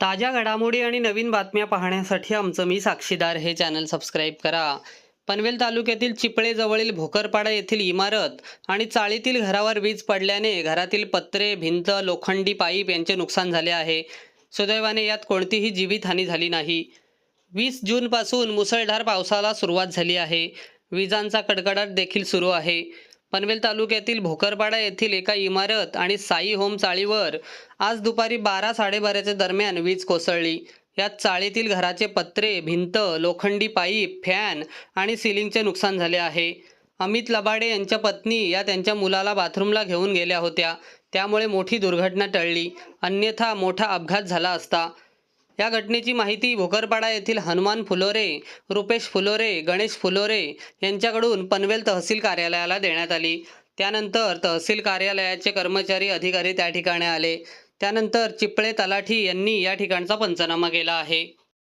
ताज्या घडामोडी आणि नवीन बातम्या पाहण्यासाठी आमचं मी साक्षीदार हे चॅनल सबस्क्राईब करा. पनवेल तालुक्यातील चिपळेजवळील भोकरपाडा येथील इमारत आणि चाळीतील घरावर वीज पडल्याने घरातील पत्रे भिंत लोखंडी पाईप यांचे नुकसान झाले आहे. सुदैवाने यात कोणतीही जीवितहानी झाली नाही. वीस जूनपासून मुसळधार पावसाला सुरुवात झाली आहे. विजांचा कडकडाट देखील सुरू आहे. पनवेल तालुक्यातील भोकरपाडा येथील एका इमारत आणि साई होम चाळीवर आज दुपारी बारा साडेबाराच्या दरम्यान वीज कोसळली. यात चाळीतील घराचे पत्रे भिंत लोखंडी पाईप फॅन आणि सिलिंगचे नुकसान झाले आहे. अमित लबाडे यांच्या पत्नी या त्यांच्या मुलाला बाथरूमला घेऊन गेल्या होत्या. त्यामुळे मोठी दुर्घटना टळली. अन्यथा मोठा अपघात झाला असता. या घटनेची माहिती भोकरपाडा येथील हनुमान फुलोरे रुपेश फुलोरे गणेश फुलोरे यांच्याकडून पनवेल तहसील कार्यालयाला देण्यात आली. त्यानंतर तहसील कार्यालयाचे कर्मचारी अधिकारी त्या ठिकाणी आले. त्यानंतर चिपळे तलाठी यांनी या ठिकाणचा पंचनामा केला आहे.